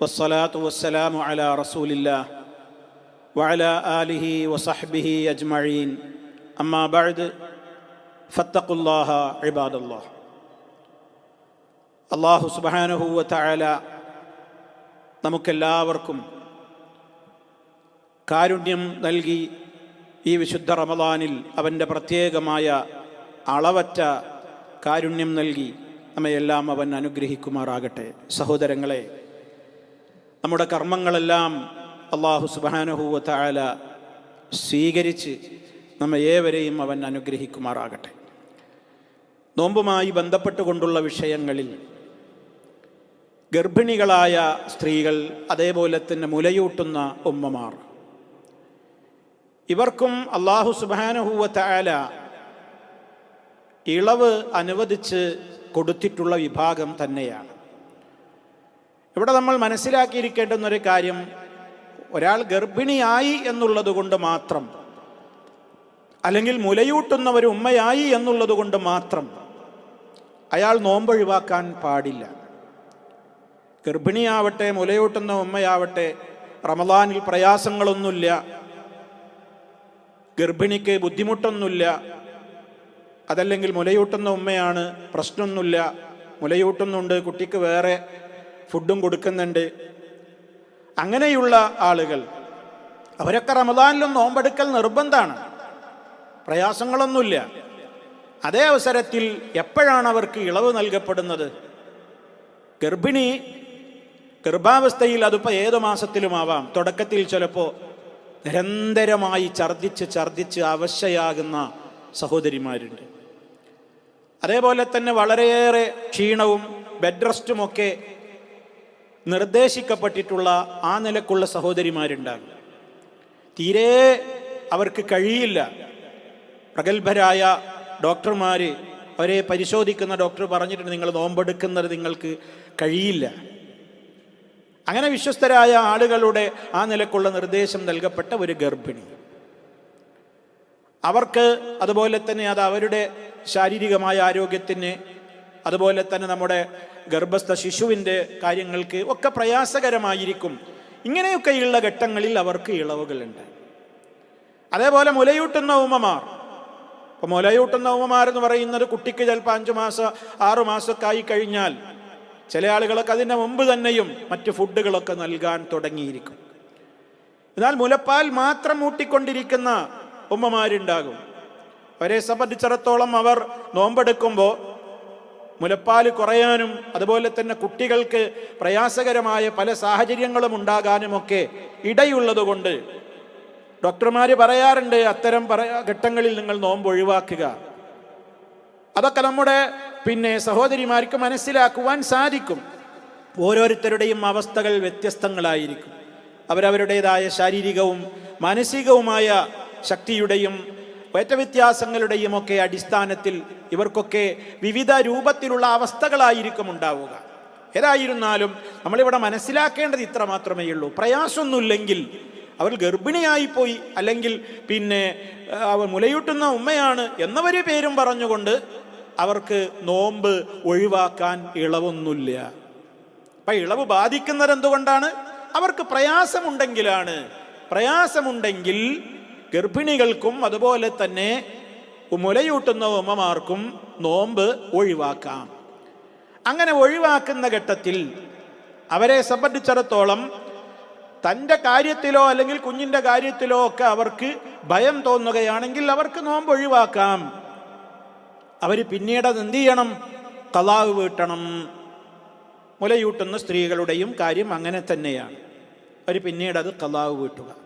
والصلاة والسلام على رسول الله وعلى آله وصحبه أجمعين أما بعد فاتقوا الله عباد الله അള്ളാഹു സുബാനഹുവ തആല നമുക്കെല്ലാവർക്കും കാരുണ്യം നൽകി ഈ വിശുദ്ധ റമദാനിൽ അവൻ്റെ പ്രത്യേകമായ അളവറ്റ കാരുണ്യം നൽകി നമ്മയെല്ലാം അവൻ അനുഗ്രഹിക്കുമാറാകട്ടെ സഹോദരങ്ങളെ നമ്മുടെ കർമ്മങ്ങളെല്ലാം അള്ളാഹു സുബാനഹൂവത്തായ സ്വീകരിച്ച് നമ്മെ ഏവരെയും അവൻ അനുഗ്രഹിക്കുമാറാകട്ടെ. നോമ്പുമായി ബന്ധപ്പെട്ടുകൊണ്ടുള്ള വിഷയങ്ങളിൽ ഗർഭിണികളായ സ്ത്രീകൾ അതേപോലെ തന്നെ മുലയൂട്ടുന്ന ഉമ്മമാർ. ഇവർക്കും അള്ളാഹു സുബാനഹൂവത്തായ ഇളവ് അനുവദിച്ച് കൊടുത്തിട്ടുള്ള വിഭാഗം തന്നെയാണ്. ഇവിടെ നമ്മൾ മനസ്സിലാക്കിയിരിക്കേണ്ടുന്ന ഒരു കാര്യം ഒരാൾ ഗർഭിണിയായി എന്നുള്ളത് കൊണ്ട് മാത്രം അല്ലെങ്കിൽ മുലയൂട്ടുന്ന ഒരു ഉമ്മയായി എന്നുള്ളത് കൊണ്ട് മാത്രം അയാൾ നോമ്പൊഴിവാക്കാൻ പാടില്ല. ഗർഭിണിയാവട്ടെ മുലയൂട്ടുന്ന ഉമ്മയാവട്ടെ റമദാനിൽ പ്രയാസങ്ങളൊന്നുമില്ല ഗർഭിണിക്ക് ബുദ്ധിമുട്ടൊന്നുമില്ല അതല്ലെങ്കിൽ മുലയൂട്ടുന്ന ഉമ്മയാണ് പ്രശ്നമൊന്നുമില്ല മുലയൂട്ടുന്നുണ്ട് കുട്ടിക്ക് വേറെ ഫുഡും കൊടുക്കുന്നുണ്ട്. അങ്ങനെയുള്ള ആളുകൾ. അവരൊക്കെ റമദാനിലും നോമ്പെടുക്കൽ നിർബന്ധമാണ് പ്രയാസങ്ങളൊന്നുമില്ല. അതേ അവസരത്തിൽ എപ്പോഴാണ് അവർക്ക് ഇളവ് നൽകപ്പെടുന്നത്? ഗർഭിണി ഗർഭാവസ്ഥയിൽ അതിപ്പോൾ ഏത് മാസത്തിലുമാവാം? തുടക്കത്തിൽ ചിലപ്പോൾ നിരന്തരമായി ഛർദിച്ച് ഛർദിച്ച് അവശയാകുന്ന സഹോദരിമാരുണ്ട്. അതേപോലെ തന്നെ വളരെയേറെ ക്ഷീണവും ബെഡ് റെസ്റ്റുമൊക്കെ നിർദ്ദേശിക്കപ്പെട്ടിട്ടുള്ള ആ നിലക്കുള്ള സഹോദരിമാരുണ്ടാകും. തീരെ അവർക്ക് കഴിയില്ല. പ്രഗത്ഭരായ ഡോക്ടർമാർ അവരെ പരിശോധിക്കുന്ന ഡോക്ടർ പറഞ്ഞിട്ടുണ്ട് നിങ്ങൾ നോമ്പെടുക്കുന്നത് നിങ്ങൾക്ക് കഴിയില്ല. അങ്ങനെ വിശ്വസ്തരായ ആളുകളുടെ ആ നിലക്കുള്ള നിർദ്ദേശം നൽകപ്പെട്ട ഒരു ഗർഭിണി. അവർക്ക് അതുപോലെ തന്നെ അത് അവരുടെ ശാരീരികമായ ആരോഗ്യത്തിന് അതുപോലെ തന്നെ നമ്മുടെ ഗർഭസ്ഥ ശിശുവിന്റെ കാര്യങ്ങൾക്ക് ഒക്കെ പ്രയാസകരമായിരിക്കും. ഇങ്ങനെയൊക്കെയുള്ള ഘട്ടങ്ങളിൽ അവർക്ക് ഇളവുകളുണ്ട്. അതേപോലെ മുലയൂട്ടുന്ന ഉമ്മമാർ. ഇപ്പൊ മുലയൂട്ടുന്ന ഉമ്മമാർ എന്ന് പറയുന്നത് കുട്ടിക്ക് ചിലപ്പോൾ അഞ്ചു മാസം ആറു മാസമൊക്കെ കഴിഞ്ഞാൽ ചില ആളുകളൊക്കെ അതിന്റെ മുമ്പ് തന്നെയും മറ്റ് ഫുഡുകളൊക്കെ നൽകാൻ തുടങ്ങിയിരിക്കും. എന്നാൽ മുലപ്പാൽ മാത്രം മൂട്ടിക്കൊണ്ടിരിക്കുന്ന ഉമ്മമാരുണ്ടാകും. അവരെ സംബന്ധിച്ചിടത്തോളം അവർ നോമ്പെടുക്കുമ്പോൾ മുലപ്പാൽ കുറയാനും അതുപോലെ തന്നെ കുട്ടികൾക്ക് പ്രയാസകരമായ പല സാഹചര്യങ്ങളും ഉണ്ടാകാനുമൊക്കെ ഇടയുള്ളതുകൊണ്ട് ഡോക്ടർമാർ പറയാറുണ്ട് അത്തരം പറ ഘട്ടങ്ങളിൽ നിങ്ങൾ നോമ്പ് ഒഴിവാക്കുക. അതൊക്കെ നമ്മുടെ പിന്നെ സഹോദരിമാർക്ക് മനസ്സിലാക്കുവാൻ സാധിക്കും. ഓരോരുത്തരുടെയും അവസ്ഥകൾ വ്യത്യസ്തങ്ങളായിരിക്കും. അവരവരുടേതായ ശാരീരികവും മാനസികവുമായ ശക്തിയുടെയും വ്യത്യാസങ്ങളുടെയും ഒക്കെ അടിസ്ഥാനത്തിൽ ഇവർക്കൊക്കെ വിവിധ രൂപത്തിലുള്ള അവസ്ഥകളായിരിക്കും ഉണ്ടാവുക ഏതായിരുന്നാലും നമ്മളിവിടെ മനസ്സിലാക്കേണ്ടത് ഇത്ര മാത്രമേ ഉള്ളൂ. പ്രയാസമൊന്നുമില്ലെങ്കിൽ അവർ ഗർഭിണിയായിപ്പോയി അല്ലെങ്കിൽ പിന്നെ അവർ മുലയൂട്ടുന്ന ഉമ്മയാണ് എന്നവര് പേരും പറഞ്ഞുകൊണ്ട് അവർക്ക് നോമ്പ് ഒഴിവാക്കാൻ ഇളവൊന്നുമില്ല. അപ്പൊ ഇളവ് ബാധിക്കുന്നത് എന്തുകൊണ്ടാണ് അവർക്ക് പ്രയാസമുണ്ടെങ്കിലാണ്. പ്രയാസമുണ്ടെങ്കിൽ ഗർഭിണികൾക്കും അതുപോലെ തന്നെ മുലയൂട്ടുന്ന ഉമ്മമാർക്കും നോമ്പ് ഒഴിവാക്കാം. അങ്ങനെ ഒഴിവാക്കുന്ന ഘട്ടത്തിൽ അവരെ സംബന്ധിച്ചിടത്തോളം തന്റെ കാര്യത്തിലോ അല്ലെങ്കിൽ കുഞ്ഞിന്റെ കാര്യത്തിലോ ഒക്കെ അവർക്ക് ഭയം തോന്നുകയാണെങ്കിൽ അവർക്ക് നോമ്പ് ഒഴിവാക്കാം. അവർ പിന്നീട് എന്ത് ചെയ്യണം? കലാവ് വീട്ടണം. മുലയൂട്ടുന്ന സ്ത്രീകളുടെയും കാര്യം അങ്ങനെ തന്നെയാണ്. അവർ പിന്നീട് അത് കലാവ് വീട്ടുക.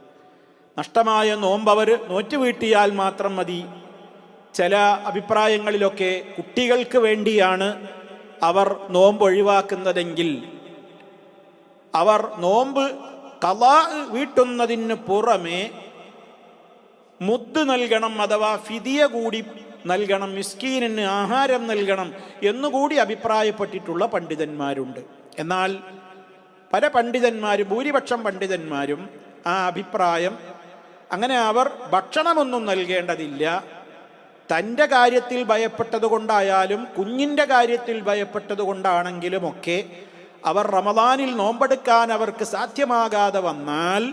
നഷ്ടമായ നോമ്പവർ അവർ നോറ്റ് വീട്ടിയാൽ മാത്രം മതി. ചില അഭിപ്രായങ്ങളിലൊക്കെ കുട്ടികൾക്ക് വേണ്ടിയാണ് അവർ നോമ്പ് ഒഴിവാക്കുന്നതെങ്കിൽ. അവർ നോമ്പ് കലാ വീട്ടുന്നതിന് പുറമേ മുത്ത് നൽകണം അഥവാ ഫിതിയ കൂടി നൽകണം മിസ്കീനിന് ആഹാരം നൽകണം എന്നുകൂടി അഭിപ്രായപ്പെട്ടിട്ടുള്ള പണ്ഡിതന്മാരുണ്ട്. എന്നാൽ പല പണ്ഡിതന്മാരും ഭൂരിപക്ഷം പണ്ഡിതന്മാരും ആ അഭിപ്രായം അങ്ങനെ അവർ ഭക്ഷണമൊന്നും നൽകേണ്ടതില്ല. തന്റെ കാര്യത്തിൽ ഭയപ്പെട്ടത് കൊണ്ടായാലും കുഞ്ഞിന്റെ കാര്യത്തിൽ ഭയപ്പെട്ടത് കൊണ്ടാണെങ്കിലുമൊക്കെ അവർ റമദാനിൽ നോമ്പെടുക്കാൻ അവർക്ക് സാധ്യമാകാതെ വന്നാൽ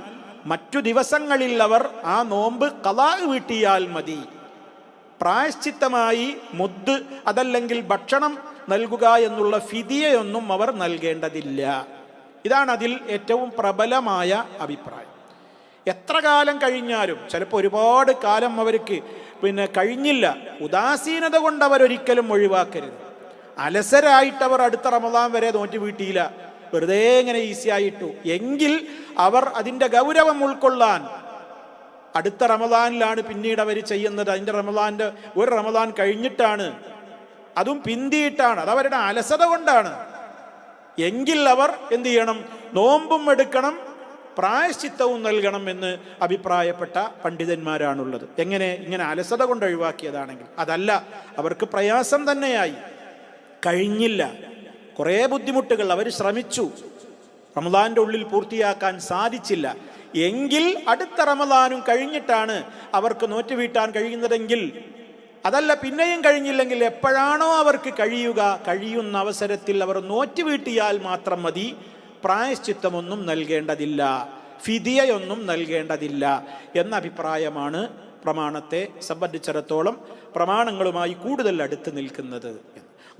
മറ്റു ദിവസങ്ങളിൽ അവർ ആ നോമ്പ് കലാ വീട്ടിയാൽ മതി. പ്രായശ്ചിത്തമായി മുദ് അതല്ലെങ്കിൽ ഭക്ഷണം നൽകുക എന്നുള്ള ഫിതിയൊന്നും അവർ നൽകേണ്ടതില്ല. ഇതാണ് അതിൽ ഏറ്റവും പ്രബലമായ അഭിപ്രായം. എത്ര കാലം കഴിഞ്ഞാലും ചിലപ്പോൾ ഒരുപാട് കാലം അവർക്ക് പിന്നെ കഴിഞ്ഞില്ല. ഉദാസീനത കൊണ്ട് അവരൊരിക്കലും ഒഴിവാക്കരുത്. അലസരായിട്ട് അവർ അടുത്ത റമദാൻ വരെ നോറ്റ് വീട്ടിയില്ല. വെറുതെ ഇങ്ങനെ ഈസി ആയിട്ടു. എങ്കിൽ അവർ അതിന്റെ ഗൗരവം ഉൾക്കൊള്ളാൻ അടുത്ത റമദാനിലാണ് പിന്നീട് അവർ ചെയ്യുന്നത്. അതിന്റെ റമദാന്റെ ഒരു റമദാൻ കഴിഞ്ഞിട്ടാണ്. അതും പിന്തിയിട്ടാണ്. അത് അവരുടെ അലസത കൊണ്ടാണ്. എങ്കിൽ അവർ എന്ത് ചെയ്യണം? നോമ്പും എടുക്കണം. പ്രായശ്ചിത്തവും നൽകണം എന്ന് അഭിപ്രായപ്പെട്ട പണ്ഡിതന്മാരാണുള്ളത്. എങ്ങനെ? ഇങ്ങനെ അലസത കൊണ്ട് ഒഴിവാക്കിയതാണെങ്കിൽ. അതല്ല അവർക്ക് പ്രയാസം തന്നെയായി. കഴിഞ്ഞില്ല. കുറേ ബുദ്ധിമുട്ടുകൾ അവർ ശ്രമിച്ചു. റമദാന്റെ ഉള്ളിൽ പൂർത്തിയാക്കാൻ സാധിച്ചില്ല. എങ്കിൽ അടുത്ത റമദാനും കഴിഞ്ഞിട്ടാണ് അവർക്ക് നോറ്റ് വീട്ടാൻ കഴിയുന്നതെങ്കിൽ. അതല്ല പിന്നെയും കഴിഞ്ഞില്ലെങ്കിൽ എപ്പോഴാണോ അവർക്ക് കഴിയുക കഴിയുന്ന അവസരത്തിൽ അവർ നോറ്റ് വീട്ടിയാൽ മാത്രം മതി. പ്രായശ്ചിത്തമൊന്നും നൽകേണ്ടതില്ല ഫിദിയയൊന്നും നൽകേണ്ടതില്ല എന്ന അഭിപ്രായമാണ് പ്രമാണത്തെ സംബന്ധിച്ചിടത്തോളം പ്രമാണങ്ങളുമായി കൂടുതൽ അടുത്ത് നിൽക്കുന്നത്.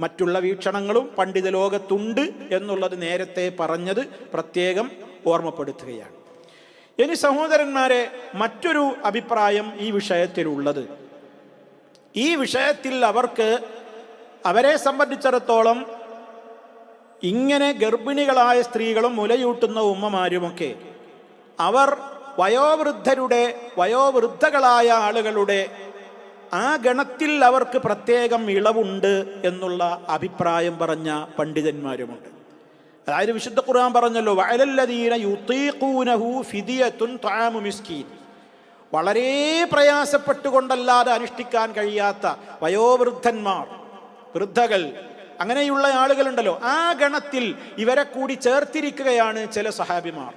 മറ്റുള്ള വീക്ഷണങ്ങളും പണ്ഡിത ലോകത്തുണ്ട് എന്നുള്ളത് നേരത്തെ പറഞ്ഞത് പ്രത്യേകം ഓർമ്മപ്പെടുത്തുകയാണ്. ഇനി സഹോദരന്മാരെ മറ്റൊരു അഭിപ്രായം ഈ വിഷയത്തിലുള്ളത്. ഈ വിഷയത്തിൽ അവർക്ക് അവരെ സംബന്ധിച്ചിടത്തോളം ഇങ്ങനെ ഗർഭിണികളായ സ്ത്രീകളും മുലയൂട്ടുന്ന ഉമ്മമാരുമൊക്കെ അവർ വയോവൃദ്ധരുടെ വയോവൃദ്ധകളായ ആളുകളുടെ ആ ഗണത്തിൽ അവർക്ക് പ്രത്യേകം ഇളവുണ്ട് എന്നുള്ള അഭിപ്രായം പറഞ്ഞ പണ്ഡിതന്മാരുമുണ്ട്. അതായത് വിശുദ്ധ ഖുർആൻ പറഞ്ഞല്ലോ വയലല്ലതീന യുത്തീഖൂനഹു ഫിദിയത്തുൻ ത്വാമു മിസ്കീൻ. വളരെ പ്രയാസപ്പെട്ടുകൊണ്ടല്ലാതെ അനുഷ്ഠിക്കാൻ കഴിയാത്ത വയോവൃദ്ധന്മാർ വൃദ്ധകൾ അങ്ങനെയുള്ള ആളുകളുണ്ടല്ലോ. ആ ഗണത്തിൽ ഇവരെ കൂടി ചേർത്തിരിക്കുകയാണ് ചില സഹാബിമാർ.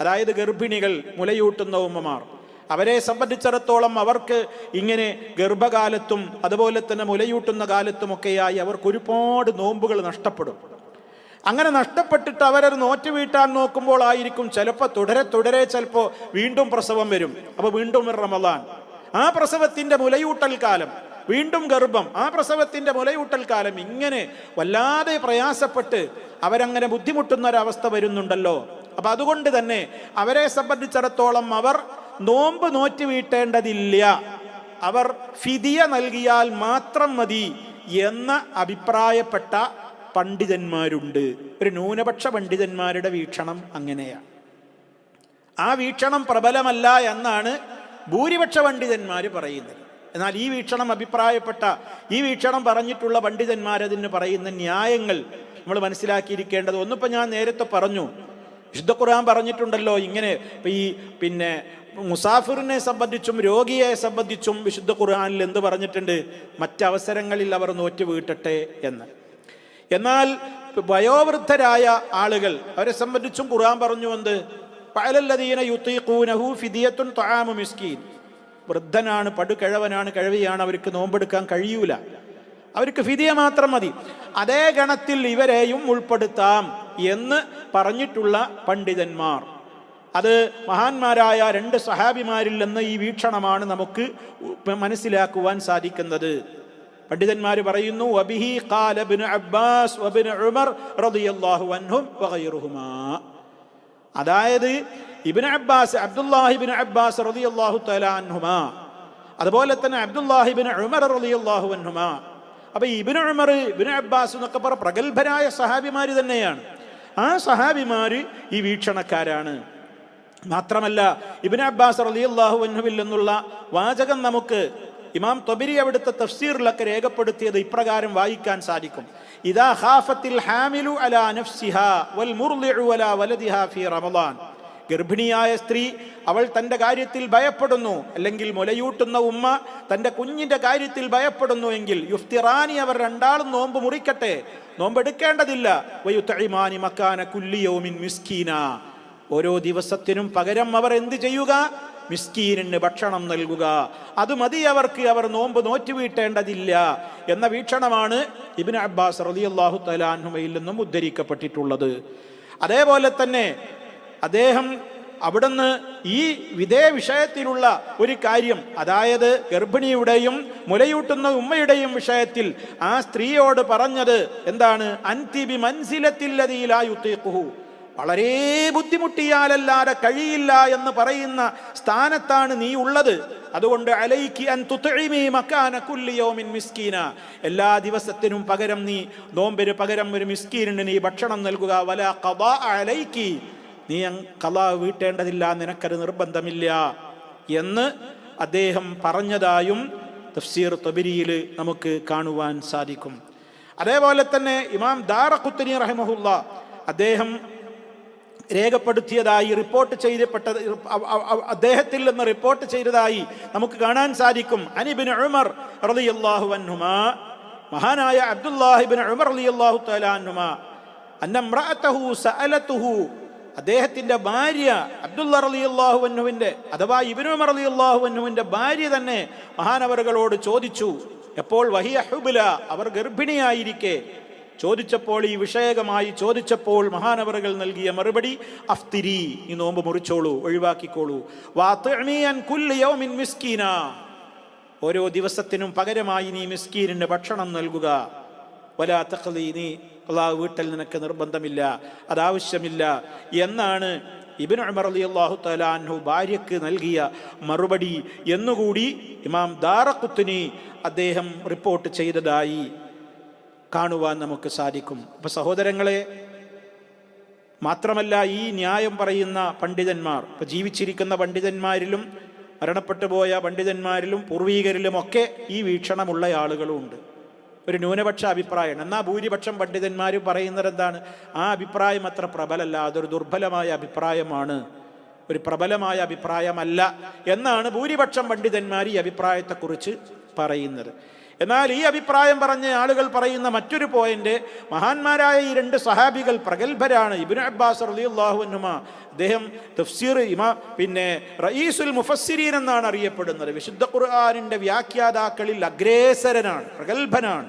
അതായത് ഗർഭിണികൾ മുലയൂട്ടുന്ന ഉമ്മമാർ. അവരെ സംബന്ധിച്ചിടത്തോളം അവർക്ക് ഇങ്ങനെ ഗർഭകാലത്തും അതുപോലെ തന്നെ മുലയൂട്ടുന്ന കാലത്തുമൊക്കെയായി അവർക്ക് ഒരുപാട് നോമ്പുകൾ നഷ്ടപ്പെടും. അങ്ങനെ നഷ്ടപ്പെട്ടിട്ട് അവരത് നോറ്റ് വീട്ടാൻ നോക്കുമ്പോൾ ആയിരിക്കും ചിലപ്പോൾ തുടരെ തുടരെ ചിലപ്പോൾ വീണ്ടും പ്രസവം വരും. അപ്പോൾ വീണ്ടും റമദാൻ. ആ പ്രസവത്തിന്റെ മുലയൂട്ടൽ കാലം. വീണ്ടും ഗർഭം. ആ പ്രസവത്തിന്റെ മുലയൂട്ടൽ കാലം ഇങ്ങനെ വല്ലാതെ പ്രയാസപ്പെട്ട് അവരങ്ങനെ ബുദ്ധിമുട്ടുന്ന ഒരവസ്ഥ വരുന്നുണ്ടല്ലോ. അപ്പൊ അതുകൊണ്ട് തന്നെ അവരെ സംബന്ധിച്ചിടത്തോളം അവർ നോമ്പ് നോറ്റ് വീട്ടേണ്ടതില്ല. അവർ ഫിതിയ നൽകിയാൽ മാത്രം മതി എന്ന അഭിപ്രായപ്പെട്ട പണ്ഡിതന്മാരുണ്ട്. ഒരു ന്യൂനപക്ഷ പണ്ഡിതന്മാരുടെ വീക്ഷണം അങ്ങനെയാണ് ആ വീക്ഷണം പ്രബലമല്ല എന്നാണ് ഭൂരിപക്ഷ പണ്ഡിതന്മാർ പറയുന്നത്. എന്നാൽ ഈ വീക്ഷണം അഭിപ്രായപ്പെട്ട ഈ വീക്ഷണം പറഞ്ഞിട്ടുള്ള പണ്ഡിതന്മാരതിന് പറയുന്ന ന്യായങ്ങൾ നമ്മൾ മനസ്സിലാക്കിയിരിക്കേണ്ടത്. ഒന്നിപ്പോൾ ഞാൻ നേരത്തെ പറഞ്ഞു. വിശുദ്ധ ഖുർആൻ പറഞ്ഞിട്ടുണ്ടല്ലോ ഇങ്ങനെ ഈ പിന്നെ മുസാഫിറിനെ സംബന്ധിച്ചും രോഗിയെ സംബന്ധിച്ചും വിശുദ്ധ ഖുർആനിൽ എന്ത് പറഞ്ഞിട്ടുണ്ട്? മറ്റവസരങ്ങളിൽ അവർ നോറ്റ് വീട്ടട്ടെ എന്ന്. എന്നാൽ വയോവൃദ്ധരായ ആളുകൾ അവരെ സംബന്ധിച്ചും ഖുർആൻ പറഞ്ഞു എന്ത്? പയലല്ലദീന യുത്തീഖൂനഹു ഫിദിയത്തുൻ തൊഴാമു മിസ്കീൻ. വൃദ്ധനാണ് പടുകിഴവനാണ് കിഴവിയാണ് അവർക്ക് നോമ്പെടുക്കാൻ കഴിയൂല. അവർക്ക് ഫിദിയ മാത്രം മതി. അതേ ഗണത്തിൽ ഇവരെയും ഉൾപ്പെടുത്താം എന്ന് പറഞ്ഞിട്ടുള്ള പണ്ഡിതന്മാർ. അത് മഹാന്മാരായ രണ്ട് സഹാബിമാരിൽ നിന്ന് ഈ വീക്ഷണമാണ് നമുക്ക് മനസ്സിലാക്കുവാൻ സാധിക്കുന്നത്. പണ്ഡിതന്മാർ പറയുന്നു വബിഹി അബ്ബാസ് ഉമർ റളിയല്ലാഹു അൻഹും അതായത് ഇബ്നു അബ്ബാസ് അബ്ദുല്ലാഹിബിൻ അബ്ബാസ് റളിയല്ലാഹു അള്ളാഹു അതുപോലെ തന്നെ അബ്ദുല്ലാഹിബിൻ ഉമർ റളിയല്ലാഹു അൻഹുമാ. അപ്പൊ ഇബിൻ ഉമർ ഇബ്നു അബ്ബാസ് എന്നൊക്കെ പറ പ്രഗത്ഭരായ സഹാബിമാര് തന്നെയാണ്. ആ സഹാബിമാര് ഈ വീക്ഷണക്കാരാണ്. മാത്രമല്ല ഇബിൻ അബ്ബാസ് റളിയല്ലാഹു അൻഹുവിൽ നിന്നുള്ള വാചകം നമുക്ക് ഇമാം തൊബിരി അവിടുത്തെ തഫ്സീറിലൊക്കെ രേഖപ്പെടുത്തിയത് ഇപ്രകാരം വായിക്കാൻ സാധിക്കും. ഇതാ ഹാഫത്തിൽ ഹാമിലു അലാ നഫ്സിഹ വൽ മുർലിഉ അലാ വലദിഹ ഫീ റമളാൻ ഗർഭിണിയായ സ്ത്രീ അവൾ തന്റെ കാര്യത്തിൽ ഭയപ്പെടുന്നു. അല്ലെങ്കിൽ മുലയൂട്ടുന്ന ഉമ്മ തന്റെ കുഞ്ഞിന്റെ കാര്യത്തിൽ ഭയപ്പെടുന്നു എങ്കിൽ യുഫ്തിറാനി അവർ രണ്ടാളും നോമ്പ് മുറിക്കട്ടെ. നോമ്പെടുക്കേണ്ടതില്ല. വയുത്തഴിമാനി മക്കാന കുല്ലിയോമിൻ മിസ്കീന. ഓരോ ദിവസത്തിനും പകരം അവർ എന്ത് ചെയ്യുക? മിസ്കീനിന് ഭക്ഷണം നൽകുക. അത് മതി അവർക്ക്. അവർ നോമ്പ് നോറ്റുവീട്ടേണ്ടതില്ല എന്ന വീക്ഷണമാണ് ഇബിൻ അബ്ബാസ് റളിയല്ലാഹു തലാൻഹുമയിൽ നിന്നും ഉദ്ധരിക്കപ്പെട്ടിട്ടുള്ളത്. അതേപോലെ തന്നെ അദ്ദേഹം അവിടുന്ന് ഈ വിധേയ വിഷയത്തിലുള്ള ഒരു കാര്യം അതായത് ഗർഭിണിയുടെയും മുലയൂട്ടുന്ന ഉമ്മയുടെയും വിഷയത്തിൽ ആ സ്ത്രീയോട് പറഞ്ഞത് എന്താണ്? അൻതിബി മൻസിലത്തില്ലതീലായുത്തേക്കുഹു വളരെ ബുദ്ധിമുട്ടിയാലല്ലാതെ കഴിയില്ല എന്ന് പറയുന്ന സ്ഥാനത്താണ് നീ ഉള്ളത്. അതുകൊണ്ട് അലൈക്ക് അൻ തുത്തഴിമീ മക്കാന കുല്ലി യൗമിൻ മിസ്കീന. എല്ലാ ദിവസത്തിനും പകരം നീ നോമ്പിന് പകരം ഒരു മിസ്കീനിന് നീ ഭക്ഷണം നൽകുക. വല ഖദാ അലൈക്കി നീ കലാവ് വീട്ടേണ്ടതില്ല നിനക്കത് നിർബന്ധമില്ല എന്ന് അദ്ദേഹം പറഞ്ഞതായും തഫ്സീർ തബിരിയിൽ നമുക്ക് കാണുവാൻ സാധിക്കും. അതേപോലെ തന്നെ ഇമാം ദാറഖുത്തനി റഹമഹുല്ല അദ്ദേഹം രേഖപ്പെടുത്തിയതായി റിപ്പോർട്ട് ചെയ്യപ്പെട്ട അദ്ദേഹത്തിൽ നിന്ന് റിപ്പോർട്ട് ചെയ്തതായി നമുക്ക് കാണാൻ സാധിക്കും. അനിബിൻ ഉമർ റളിയല്ലാഹു അൻഹുമാ മഹാനായ അബ്ദുല്ലാഹിബിൻ ഉമർ റളിയല്ലാഹു തആല അദ്ദേഹത്തിന്റെ ഭാര്യ അബ്ദുല്ല റളിയല്ലാഹു അൻഹുവിന്റെ അഥവാ ഇബ്നു റളിയല്ലാഹു അൻഹുവിന്റെ ഭാര്യ തന്നെ മഹാനവറുകളോട് ചോദിച്ചു എപ്പോൾ വഹിയ അഹുബില അവർ ഗർഭിണിയായിരിക്കെ. ചോദിച്ചപ്പോൾ ഈ വിഷയകമായി ചോദിച്ചപ്പോൾ മഹാനവറുകൾ നൽകിയ മറുപടി അഫ്തിരി ഈ നോമ്പ് മുറിച്ചോളൂ ഒഴിവാക്കിക്കോളൂ. മിസ്കീന. ഓരോ ദിവസത്തിനും പകരമായി നീ മിസ്കീനിന് ഭക്ഷണം നൽകുക. വലാ തഖ്ലി നീ അള്ളാഹു വീട്ടിൽ നിനക്ക് നിർബന്ധമില്ല അതാവശ്യമില്ല എന്നാണ് ഇബിൻ ഉമർ അലി അള്ളാഹു തലാൻഹു ഭാര്യക്ക് നൽകിയ മറുപടി എന്നുകൂടി ഇമാം ദാറക്കുത്തിനി അദ്ദേഹം റിപ്പോർട്ട് ചെയ്തതായി കാണുവാൻ നമുക്ക് സാധിക്കും. അപ്പൊ സഹോദരങ്ങളെ മാത്രമല്ല ഈ ന്യായം പറയുന്ന പണ്ഡിതന്മാർ ഇപ്പൊ ജീവിച്ചിരിക്കുന്ന പണ്ഡിതന്മാരിലും മരണപ്പെട്ടു പോയ പണ്ഡിതന്മാരിലും പൂർവീകരിലും ഒക്കെ ഈ വീക്ഷണമുള്ള ആളുകളുമുണ്ട് ഒരു ന്യൂനപക്ഷ അഭിപ്രായമാണ്. എന്നാൽ ഭൂരിപക്ഷം പണ്ഡിതന്മാർ പറയുന്നത് എന്താണ്? ആ അഭിപ്രായം അത്ര പ്രബലല്ല അതൊരു ദുർബലമായ അഭിപ്രായമാണ്. ഒരു പ്രബലമായ അഭിപ്രായമല്ല എന്നാണ് ഭൂരിപക്ഷം പണ്ഡിതന്മാർ ഈ അഭിപ്രായത്തെക്കുറിച്ച് പറയുന്നത്. എന്നാൽ ഈ അഭിപ്രായം പറഞ്ഞ ആളുകൾ പറയുന്ന മറ്റൊരു പോയിന്റ് മഹാന്മാരായ ഈ രണ്ട് സഹാബികൾ പ്രഗത്ഭരാണ്. ഇബിൻ അബ്ബാസ് റളിയല്ലാഹു അൻഹുമ അദ്ദേഹം തഫ്സീർ ഇമ പിന്നെ റയീസുൽ മുഫസ്സിരീൻ എന്നാണ് അറിയപ്പെടുന്നത്. വിശുദ്ധ ഖുർആാനിന്റെ വ്യാഖ്യാതാക്കളിൽ അഗ്രേസരനാണ് പ്രഗത്ഭനാണ്.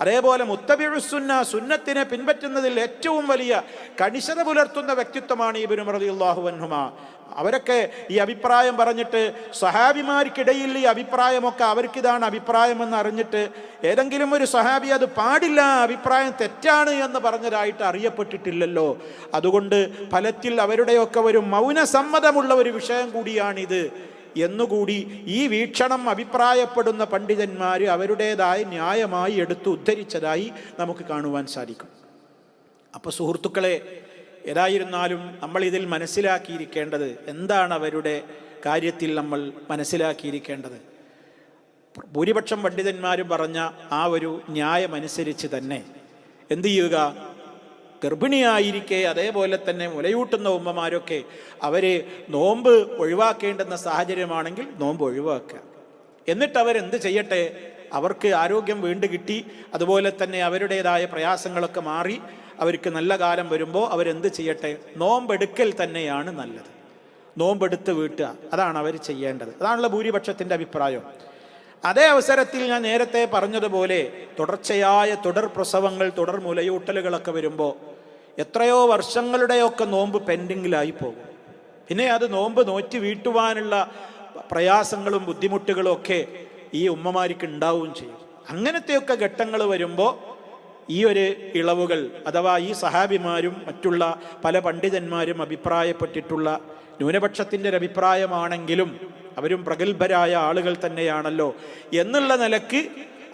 അതേപോലെ മുത്തബിഴുസുന്ന സുന്നത്തിനെ പിൻപറ്റുന്നതിൽ ഏറ്റവും വലിയ കണിശത പുലർത്തുന്ന വ്യക്തിത്വമാണ് ഈ ബിനുമറദിയുള്ളാഹു അൻഹുമ. അവരൊക്കെ ഈ അഭിപ്രായം പറഞ്ഞിട്ട് സഹാബിമാർക്കിടയിൽ ഈ അഭിപ്രായമൊക്കെ അവർക്കിതാണ് അഭിപ്രായം എന്ന് അറിഞ്ഞിട്ട് ഏതെങ്കിലും ഒരു സഹാബി അത് പാടില്ല അഭിപ്രായം തെറ്റാണ് എന്ന് പറഞ്ഞതായിട്ട് അറിയപ്പെട്ടിട്ടില്ലല്ലോ. അതുകൊണ്ട് ഫലത്തിൽ അവരുടെയൊക്കെ ഒരു മൗനസമ്മതമുള്ള ഒരു വിഷയം കൂടിയാണിത്. എന്നുകൂടി ഈ വീക്ഷണം അഭിപ്രായപ്പെടുന്ന പണ്ഡിതന്മാർ അവരുടേതായ ന്യായമായി എടുത്തു ഉദ്ധരിച്ചതായി നമുക്ക് കാണുവാൻ സാധിക്കും. അപ്പോൾ സുഹൃത്തുക്കളെ ഏതായിരുന്നാലും നമ്മൾ ഇതിൽ മനസ്സിലാക്കിയിരിക്കേണ്ടത് എന്താണ് അവരുടെ കാര്യത്തിൽ നമ്മൾ മനസ്സിലാക്കിയിരിക്കേണ്ടത്? ഭൂരിപക്ഷം പണ്ഡിതന്മാരും പറഞ്ഞ ആ ഒരു ന്യായമനുസരിച്ച് തന്നെ. എന്തു ചെയ്യുക? ഗർഭിണിയായിരിക്കെ അതേപോലെ തന്നെ മുലയൂട്ടുന്ന ഉമ്മമാരൊക്കെ അവരെ നോമ്പ് ഒഴിവാക്കേണ്ടുന്ന സാഹചര്യമാണെങ്കിൽ നോമ്പ് ഒഴിവാക്കുക. എന്നിട്ട് അവരെന്ത് ചെയ്യട്ടെ? അവർക്ക് ആരോഗ്യം വീണ്ടും കിട്ടി. അതുപോലെ തന്നെ അവരുടേതായ പ്രയാസങ്ങളൊക്കെ മാറി. അവർക്ക് നല്ല കാലം വരുമ്പോൾ അവരെന്ത് ചെയ്യട്ടെ? നോമ്പെടുക്കൽ തന്നെയാണ് നല്ലത്. നോമ്പെടുത്ത് വീട്ടുക. അതാണ് അവർ ചെയ്യേണ്ടത്. അതാണല്ലോ ഭൂരിപക്ഷത്തിന്റെ അഭിപ്രായം. അതേ അവസരത്തിൽ ഞാൻ നേരത്തെ പറഞ്ഞതുപോലെ തുടർച്ചയായ തുടർ പ്രസവങ്ങൾ തുടർ മുലയൂട്ടലുകളൊക്കെ വരുമ്പോൾ എത്രയോ വർഷങ്ങളുടെയൊക്കെ നോമ്പ് പെൻഡിങ്ങിലായി പോകും. പിന്നെ അത് നോമ്പ് നോറ്റി വീട്ടുവാനുള്ള പ്രയാസങ്ങളും ബുദ്ധിമുട്ടുകളും ഒക്കെ ഈ ഉമ്മമാർക്ക് ഉണ്ടാവുകയും ചെയ്യും. അങ്ങനത്തെയൊക്കെ ഘട്ടങ്ങൾ വരുമ്പോൾ ഈ ഒരു ഇളവുകൾ അഥവാ ഈ സഹാബിമാരും മറ്റുള്ള പല പണ്ഡിതന്മാരും അഭിപ്രായപ്പെട്ടിട്ടുള്ള ന്യൂനപക്ഷത്തിന്റെ ഒരു അഭിപ്രായമാണെങ്കിലും അവരും പ്രഗത്ഭരായ ആളുകൾ തന്നെയാണല്ലോ എന്നുള്ള നിലയ്ക്ക്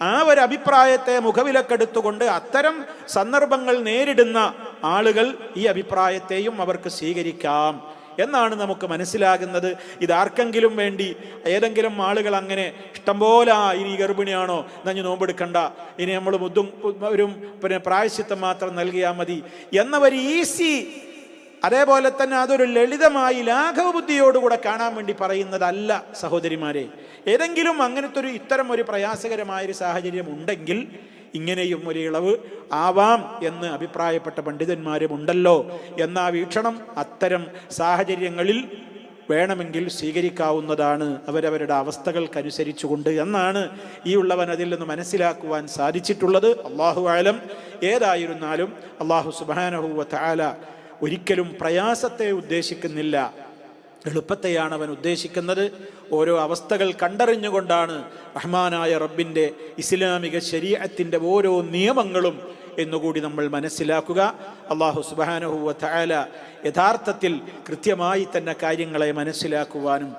ആ ഒരു അഭിപ്രായത്തെ മുഖവിലക്കെടുത്തുകൊണ്ട് അത്തരം സന്ദർഭങ്ങൾ നേരിടുന്ന ആളുകൾ ഈ അഭിപ്രായത്തെയും അവർക്ക് സ്വീകരിക്കാം. എന്നാണ് നമുക്ക് മനസ്സിലാകുന്നത്. ഇതാർക്കെങ്കിലും വേണ്ടി ഏതെങ്കിലും ആളുകൾ അങ്ങനെ ഇഷ്ടംപോലെ ഇനി ഗർഭിണിയാണോ നഞ്ഞു നോമ്പെടുക്കണ്ട. ഇനി നമ്മൾ മുദ്ദും ഒരു പിന്നെ പ്രായശ്ചിത്തം മാത്രം നൽകിയാൽ മതി. എന്നവർ ഈസി അതേപോലെ തന്നെ അതൊരു ലളിതമായി ലാഘവ ബുദ്ധിയോടുകൂടെ കാണാൻ വേണ്ടി പറയുന്നതല്ല സഹോദരിമാരെ. ഏതെങ്കിലും അങ്ങനത്തെ ഒരു ഇത്തരം ഒരു പ്രയാസകരമായ ഒരു സാഹചര്യം ഉണ്ടെങ്കിൽ ഇങ്ങനെയും ഒരു ഇളവ് ആവാം എന്ന് അഭിപ്രായപ്പെട്ട പണ്ഡിതന്മാരും ഉണ്ടല്ലോ. എന്ന വീക്ഷണം അത്തരം സാഹചര്യങ്ങളിൽ വേണമെങ്കിൽ സ്വീകരിക്കാവുന്നതാണ് അവരവരുടെ അവസ്ഥകൾക്കനുസരിച്ചുകൊണ്ട് എന്നാണ് ഈ ഉള്ളവൻ അതിൽ നിന്ന് മനസ്സിലാക്കുവാൻ സാധിച്ചിട്ടുള്ളത്. അള്ളാഹു ആലം ഏതായിരുന്നാലും അള്ളാഹു സുബാനഹുവ താല ഒരിക്കലും പ്രയാസത്തെ ഉദ്ദേശിക്കുന്നില്ല. എളുപ്പത്തെയാണ് അവൻ ഉദ്ദേശിക്കുന്നത്. ഓരോ അവസ്ഥകൾ കണ്ടറിഞ്ഞുകൊണ്ടാണ് റഹ്മാനായ റബ്ബിന്റെ ഇസ്ലാമിക ശരീരത്തിന്റെ ഓരോ നിയമങ്ങളും എന്നുകൂടി നമ്മൾ മനസ്സിലാക്കുക. അള്ളാഹു സുബാനഹുവ താല യഥാർത്ഥത്തിൽ കൃത്യമായി തന്നെ കാര്യങ്ങളെ മനസ്സിലാക്കുവാനും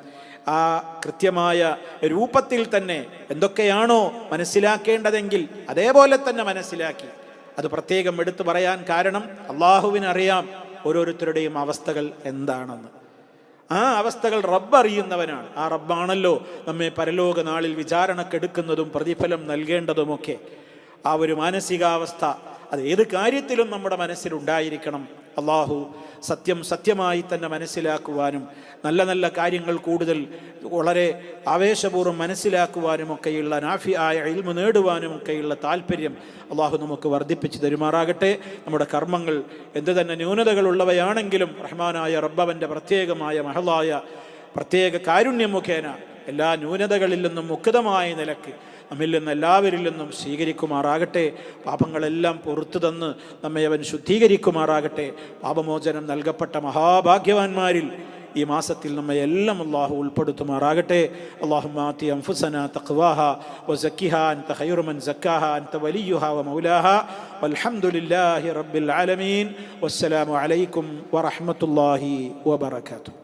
ആ കൃത്യമായ രൂപത്തിൽ തന്നെ എന്തൊക്കെയാണോ മനസ്സിലാക്കേണ്ടതെങ്കിൽ അതേപോലെ തന്നെ മനസ്സിലാക്കി. അത് പ്രത്യേകം എടുത്തു പറയാൻ കാരണം അള്ളാഹുവിനറിയാം. ഓരോരുത്തരുടെയും അവസ്ഥകൾ എന്താണെന്ന്. ആ അവസ്ഥകൾ റബ്ബ് അറിയുന്നവനാണ്. ആ റബ്ബാണല്ലോ നമ്മെ പരലോക നാളിൽ വിചാരണക്കെടുക്കുന്നതും പ്രതിഫലം നൽകേണ്ടതുമൊക്കെ. ആ ഒരു മാനസികാവസ്ഥ അത് ഏത് കാര്യത്തിലും നമ്മുടെ മനസ്സിലുണ്ടായിരിക്കണം. അള്ളാഹു സത്യം സത്യമായി തന്നെ മനസ്സിലാക്കുവാനും നല്ല നല്ല കാര്യങ്ങൾ കൂടുതൽ വളരെ ആവേശപൂർവം മനസ്സിലാക്കുവാനും ഒക്കെയുള്ള നാഫി ആയ ഇൽമ നേടുവാനും ഒക്കെയുള്ള താല്പര്യം അള്ളാഹു നമുക്ക് വർദ്ധിപ്പിച്ച് തരുമാറാകട്ടെ. നമ്മുടെ കർമ്മങ്ങൾ എന്ത് തന്നെ ന്യൂനതകളുള്ളവയാണെങ്കിലും റഹ്മാനായ റബ്ബവന്റെ പ്രത്യേകമായ മഹളായ പ്രത്യേക കാരുണ്യം മുഖേന എല്ലാ ന്യൂനതകളിൽ നിന്നും മുക്തമായ നിലയ്ക്ക് നമ്മിൽ നിന്ന് എല്ലാവരിൽ നിന്നും സ്വീകരിക്കുമാറാകട്ടെ. പാപങ്ങളെല്ലാം പുറത്തു തന്ന് നമ്മെ അവൻ ശുദ്ധീകരിക്കുമാറാകട്ടെ. പാപമോചനം നൽകപ്പെട്ട മഹാഭാഗ്യവാന്മാരിൽ ഈ മാസത്തിൽ നമ്മെ എല്ലാം അള്ളാഹു ഉൾപ്പെടുത്തുമാറാകട്ടെ. അള്ളാഹു മാത്തി അംഫുസന തഖ്വാഹ ഖൈറു മൻ സക്കാഹ അൻത വലിയുഹ മൗലാഹ. വൽഹംദുലില്ലാഹി റബ്ബിൽ ആലമീൻ. വസ്സലാമു അലൈക്കും വറഹ്മത്തുള്ളാഹി വബറകാതുഹു.